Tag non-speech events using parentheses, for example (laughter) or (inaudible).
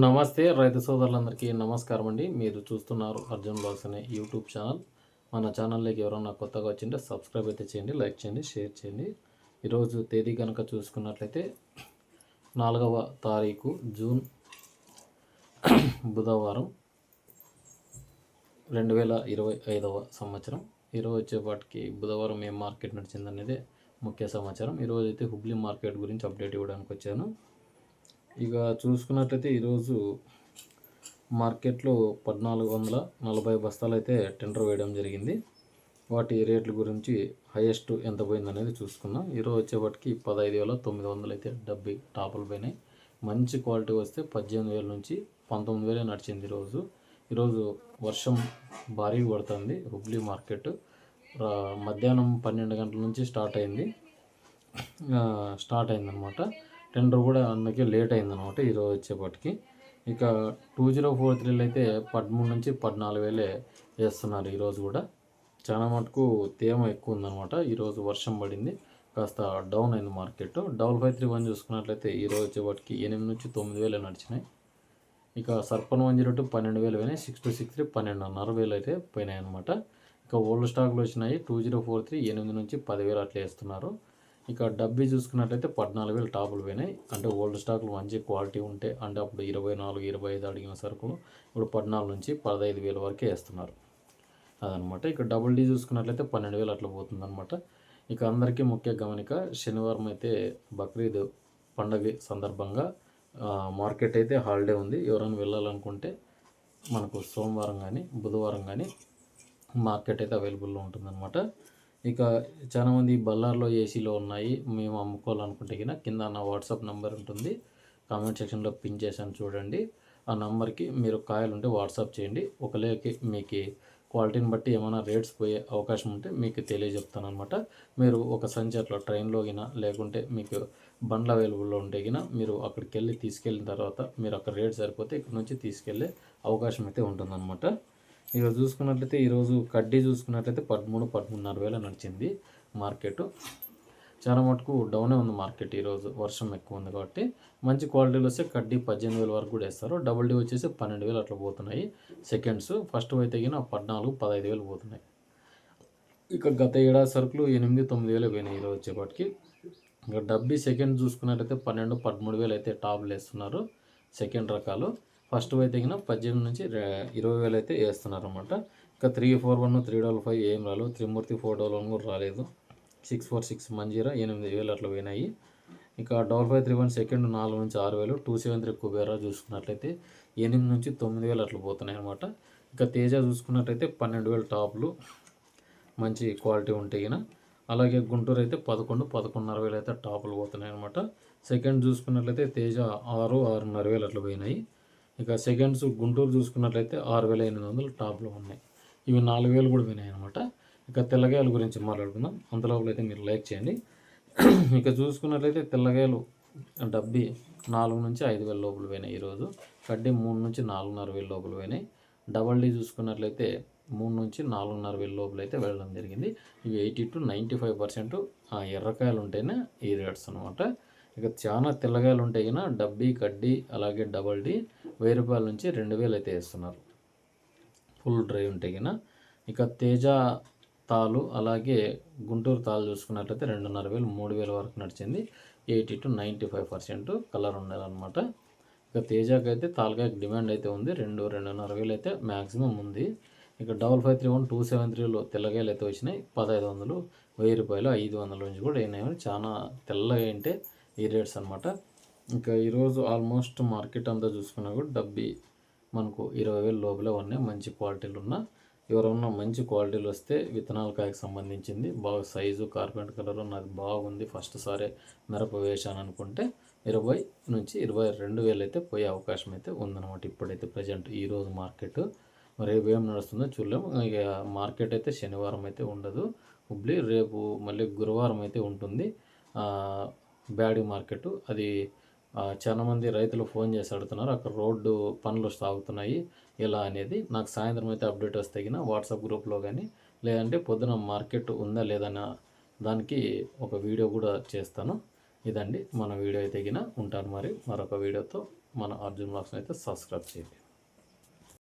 నమస్తే రైతు సోదరులందరికీ నమస్కారం అండి. మీరు చూస్తున్నారు అర్జున్ బ్లాగ్స్ అనే యూట్యూబ్ ఛానల్. మన ఛానల్లోకి ఎవరైనా కొత్తగా వచ్చింటే సబ్స్క్రైబ్ అయితే చేయండి లైక్ చేయండి షేర్ చేయండి. ఈరోజు తేదీ కనుక చూసుకున్నట్లయితే నాలుగవ తారీఖు జూన్ బుధవారం రెండు వేల ఇరవై ఐదవ సంవత్సరం. ఈరోజు వచ్చేపాటికి బుధవారం ఏం మార్కెట్ నడిచిందనేది ముఖ్య సమాచారం. ఈరోజు అయితే హుబ్లీ మార్కెట్ గురించి అప్డేట్ ఇవ్వడానికి వచ్చాను. ఇక చూసుకున్నట్లయితే ఈరోజు మార్కెట్లో పద్నాలుగు వందల నలభై బస్తాలు అయితే టెండర్ వేయడం జరిగింది. వాటి రేట్ల గురించి హైయెస్ట్ ఎంత పోయిందనేది చూసుకున్నాం ఈరోజు వచ్చేపటికి పదహైదు వేల తొమ్మిది వందలు అయితే డెబ్బై టాపులు పోయినాయి. మంచి క్వాలిటీ వస్తే పద్దెనిమిది వేల నుంచి పంతొమ్మిది వేలే నడిచింది ఈరోజు. ఈరోజు వర్షం భారీగా పడుతుంది. హుబ్లీ మార్కెట్ మధ్యాహ్నం పన్నెండు గంటల నుంచి స్టార్ట్ అయింది. స్టార్ట్ అయిందనమాట టెండర్ కూడా అందుకే లేట్ అయిందనమాట ఈరోజు వచ్చేపటికి. ఇక టూ జీరో ఫోర్ త్రీలో అయితే పదమూడు నుంచి పద్నాలుగు వేలే వేస్తున్నారు ఈరోజు కూడా. చాలా మటుకు తేమ ఎక్కువ ఉందన్నమాట ఈరోజు వర్షం పడింది. కాస్త డౌన్ అయింది market. Double five three one చూసుకున్నట్లయితే ఈరోజు వచ్చేపటికి ఎనిమిది నుంచి తొమ్మిది వేలు నడిచినాయి. ఇక సర్పన్ వన్ జీరో టూ పన్నెండు వేలు పోయినాయి. సిక్స్ టూ సిక్స్ త్రీ పన్నెండున్నర వేలు అయితే పోయినాయి అనమాట ఇక ఓల్డ్ స్టాక్లు వచ్చినాయి. టూ జీరో ఫోర్ త్రీ ఎనిమిది నుంచి పదివేలు అట్లా వేస్తున్నారు. ఇక డబ్బీ చూసుకున్నట్లయితే పద్నాలుగు వేలు టాపులు పోయినాయి. అంటే ఓల్డ్ స్టాక్లు మంచి క్వాలిటీ ఉంటే అంటే అప్పుడు ఇరవై నాలుగు ఇరవై ఐదు అడిగిన సరుకులు ఇప్పుడు పద్నాలుగు నుంచి పదహైదు వేల వరకే వేస్తున్నారు. అదనమాట. ఇక డబుల్ డీ చూసుకున్నట్లయితే పన్నెండు వేలు అట్లా పోతుందన్నమాట ఇక అందరికీ ముఖ్య గమనిక శనివారం అయితే బక్రీద్ పండగ సందర్భంగా మార్కెట్ అయితే హాలిడే ఉంది. ఎవరైనా వెళ్ళాలనుకుంటే మనకు సోమవారం కానీ బుధవారం కానీ మార్కెట్ అయితే అవైలబుల్లో ఉంటుందన్నమాట ఇక చాలామంది బల్లార్లో ఏసీలో ఉన్నాయి. మేము అమ్ముకోవాలనుకుంటే కింద కింద నా వాట్సాప్ నెంబర్ ఉంటుంది. కామెంట్ సెక్షన్లో పిన్ చేశాను చూడండి. ఆ నెంబర్కి మీరు కాయలు ఉంటే వాట్సాప్ చేయండి. ఒకలేకి మీకు క్వాలిటీని బట్టి ఏమైనా రేట్స్ పోయే అవకాశం ఉంటే మీకు తెలియజెప్తాను అనమాట మీరు ఒక సంచి అట్లా ట్రైన్లో గిన లేకుంటే మీకు బండ్లు అవైలబుల్లో ఉంటే గిన మీరు అక్కడికి వెళ్ళి తీసుకెళ్ళిన తర్వాత మీరు అక్కడ రేట్ సరిపోతే ఇక్కడ నుంచి తీసుకెళ్ళే అవకాశం అయితే ఉంటుందన్నమాట. ఇక చూసుకున్నట్లయితే ఈరోజు కడ్డీ చూసుకున్నట్లయితే పదమూడు పదమూడున్నర వేల నడిచింది మార్కెట్. చాలా మటుకు డౌనే ఉంది మార్కెట్ ఈరోజు వర్షం ఎక్కువ ఉంది కాబట్టి. మంచి క్వాలిటీలు వస్తే కడ్డీ పద్దెనిమిది వేల వరకు కూడా వేస్తారు. డబుల్ డీ వచ్చేసి పన్నెండు వేలు అట్లా పోతున్నాయి సెకండ్స్. ఫస్ట్ అయితే గిన పద్నాలుగు పదహైదు వేలు పోతున్నాయి. ఇక గత ఏడాది సరుకులు ఎనిమిది తొమ్మిది వేలు పోయినాయి ఈరోజు వచ్చేపాటికి. ఇక డబ్బీ సెకండ్ చూసుకున్నట్లయితే పన్నెండు పదమూడు వేలు అయితే టాప్లు వేస్తున్నారు సెకండ్ రకాలు. ఫస్ట్ అయితే కింద పద్దెనిమిది నుంచి ఇరవై వేలు అయితే వేస్తున్నారు అనమాట ఇంకా three four one three double five ఏం రాలేదు. త్రిమూర్తి ఫోర్ డబల్ వన్ కూడా రాలేదు. సిక్స్ ఫోర్ సిక్స్ మంజీరా ఎనిమిది వేలు అట్లా పోయినాయి. ఇంకా double five three one second నాలుగు నుంచి ఆరు వేలు టూ సెవెన్ త్రీ కుబేరా చూసుకున్నట్లయితే ఎనిమిది నుంచి తొమ్మిది వేలు అట్లా పోతున్నాయి అనమాట ఇంకా తేజ చూసుకున్నట్లయితే పన్నెండు వేలు టాప్లు మంచి క్వాలిటీ ఉంటాయి గిన. అలాగే గుంటూరు అయితే పదకొండు పదకొండున్నర వేలు అయితే టాపులు పోతున్నాయి అనమాట సెకండ్ చూసుకున్నట్లయితే తేజ ఆరు ఆరున్నర వేలు అట్లా పోయినాయి. ఇక సెకండ్స్ గుంటూరు చూసుకున్నట్లయితే ఆరు వేల ఎనిమిది వందలు టాప్లో ఉన్నాయి. ఇవి నాలుగు వేలు కూడా పోయినాయి అనమాట ఇక తెల్లగాయల గురించి మాట్లాడుకుందాం. అంతలోపల అయితే మీరు లైక్ చేయండి. (clears throat) ఇక చూసుకున్నట్లయితే తెల్లగాయలు డబ్బి నాలుగు నుంచి ఐదు వేల లోపల పోయినాయి ఈరోజు. కడ్డీ మూడు నుంచి నాలుగున్నర వేల లోపల పోయినాయి. డబల్ డీ చూసుకున్నట్లయితే మూడు నుంచి నాలుగున్నర వేల లోపల అయితే వెళ్ళడం జరిగింది. ఇవి eighty to ninety five percent ఎర్రకాయలు ఉంటేనే ఈ రేట్స్ అనమాట ఇక చాలా తెల్లగాయలు ఉంటాయి కదా డబ్బీ కడ్డీ అలాగే డబల్ డీ వెయ్యి రూపాయల నుంచి రెండు వేలు అయితే వేస్తున్నారు. ఫుల్ డ్రై ఉంటే కదా. ఇక తేజ తాలు అలాగే గుంటూరు తాలు చూసుకున్నట్లయితే రెండున్నర వేలు మూడు వేల వరకు నడిచింది. Eighty to ninety five percent colour ఉండాలన్నమాట. ఇక తేజాకి అయితే తాలకాయకి డిమాండ్ అయితే ఉంది. రెండు రెండున్నర వేలు అయితే మ్యాక్సిమం ఉంది. ఇక double five three one two seven త్రీలో తెల్లగాయలు అయితే వచ్చినాయి. పదహైదు వందలు వెయ్యి రూపాయలు ఐదు వందల నుంచి కూడా అయినాయి. చాలా తెల్లగా అంటే ఈ రేట్స్ అనమాట ఇంకా ఈరోజు ఆల్మోస్ట్ మార్కెట్ అంతా చూసుకున్నా కూడా డబ్బి మనకు ఇరవై వేలు లోపలే ఉన్నాయి. మంచి క్వాలిటీలు ఉన్న. ఎవరన్నా మంచి క్వాలిటీలు వస్తే విత్తనాల కాయకు సంబంధించింది. బాగా సైజు కార్పెంట్ కలర్ నాకు బాగుంది. ఫస్ట్ సారే మిరప వేశాను అనుకుంటే ఇరవై నుంచి ఇరవై రెండు వేలు అయితే పోయే అవకాశం అయితే ఉందన్నమాట ఇప్పుడైతే ప్రజెంట్ ఈరోజు మార్కెట్. మరి రేపు ఏం నడుస్తుందో చూడలేము. ఇక మార్కెట్ అయితే శనివారం అయితే ఉండదు. హుబ్లీ రేపు మళ్ళీ గురువారం అయితే ఉంటుంది. బ్యాడీ మార్కెట్. అది చాలామంది చాలా మంది రైతులు ఫోన్ చేసి అడుగుతున్నారు అక్కడ రోడ్డు పనులు సాగుతున్నాయి ఎలా అనేది. నాకు సాయంత్రం అయితే అప్డేట్ వస్తే తగిన వాట్సాప్ గ్రూప్లో కానీ లేదంటే పొద్దున మార్కెట్ ఉందా లేదన్న దానికి ఒక వీడియో కూడా చేస్తాను. ఇదండి మన వీడియో అయితే తగిన ఉంటాను మరి. మరొక వీడియోతో మన అర్జున్ బ్లాగ్స్ని అయితే సబ్స్క్రైబ్ చేయండి.